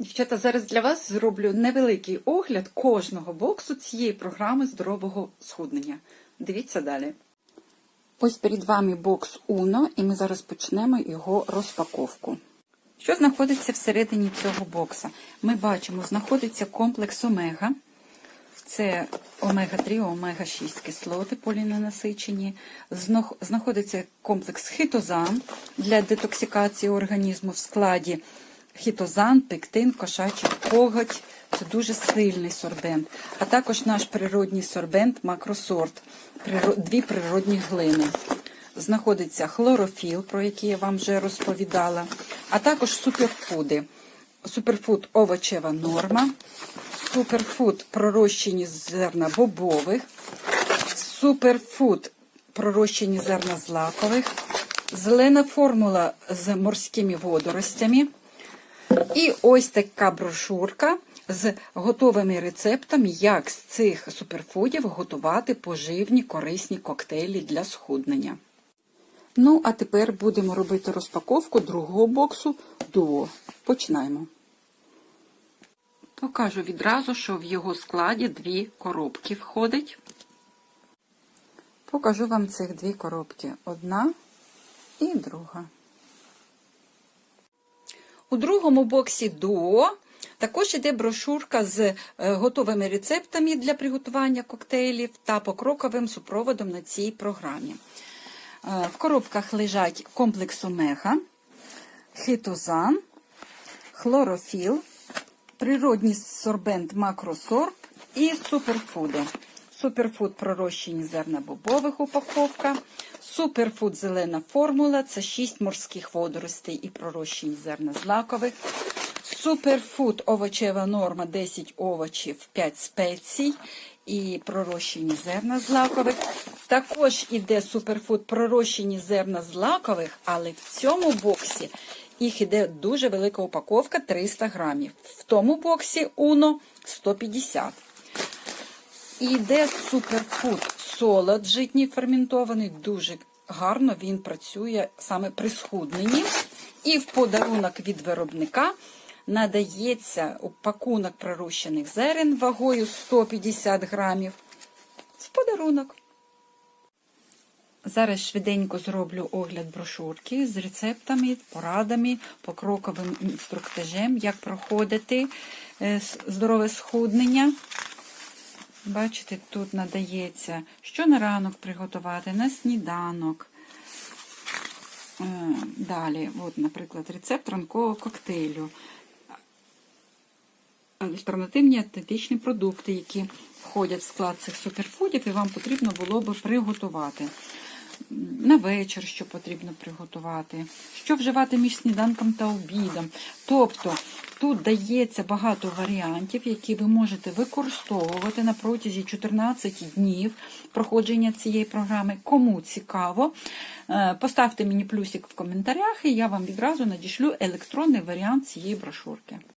Дівчата, зараз для вас зроблю невеликий огляд кожного боксу цієї програми здорового схуднення. Дивіться далі. Ось перед вами бокс Uno, і ми зараз почнемо його розпаковку. Що знаходиться всередині цього бокса? Ми бачимо, знаходиться комплекс омега. Це омега-3, омега-6 кислоти поліненасичені. Знаходиться комплекс хітозан для детоксикації організму в складі хітозан, пектин, кошачий коготь. Це дуже сильний сорбент. А також наш природній сорбент макросорт, дві природні глини. Знаходиться хлорофіл, про який я вам вже розповідала, а також суперфуди. Суперфуд овочева норма, суперфуд пророщені зерна бобових, суперфуд пророщені зерна злакових, зелена формула з морськими водоростями. І ось така брошурка з готовими рецептами, як з цих суперфудів готувати поживні корисні коктейлі для схуднення. Ну, а тепер будемо робити розпаковку другого боксу дуо. Починаємо. Покажу відразу, що в його складі дві коробки входить. Покажу вам цих дві коробки. Одна і друга. У другому боксі дуо також іде брошурка з е, готовими рецептами для приготування коктейлів та покроковим супроводом на цій програмі. Е, В коробках лежать комплекс омега, хитозан, хлорофіл, природній сорбент макросорб і суперфуди. Суперфуд пророщені зерна бобових упаковка, суперфуд зелена формула це 6 морських водоростей і пророщені зерна злакових. Суперфуд овочева норма 10 овочів, 5 спецій і пророщені зерна злакових. Також іде суперфуд пророщені зерна злакових, але в цьому боксі їх іде дуже велика упаковка 300 грамів. В тому боксі Uno 150. І йде суперфуд солод житній ферментований, дуже гарно він працює саме при схудненні. І в подарунок від виробника надається пакунок пророщених зерен вагою 150 грамів. В подарунок. Зараз швиденько зроблю огляд брошурки з рецептами, порадами, покроковим інструктажем, як проходити е, здорове схуднення. Бачите, тут надається, що на ранок приготувати, на сніданок. Е, Далі, от, наприклад, рецепт ранкового коктейлю. Альтернативні атетичні продукти, які входять в склад цих суперфудів, і вам потрібно було би приготувати. На вечір, що потрібно приготувати, що вживати між сніданком та обідом. Тобто тут дається багато варіантів, які ви можете використовувати на протязі 14 днів проходження цієї програми. Кому цікаво, е, поставте мені плюсик в коментарях, і я вам відразу надішлю електронний варіант цієї брошурки.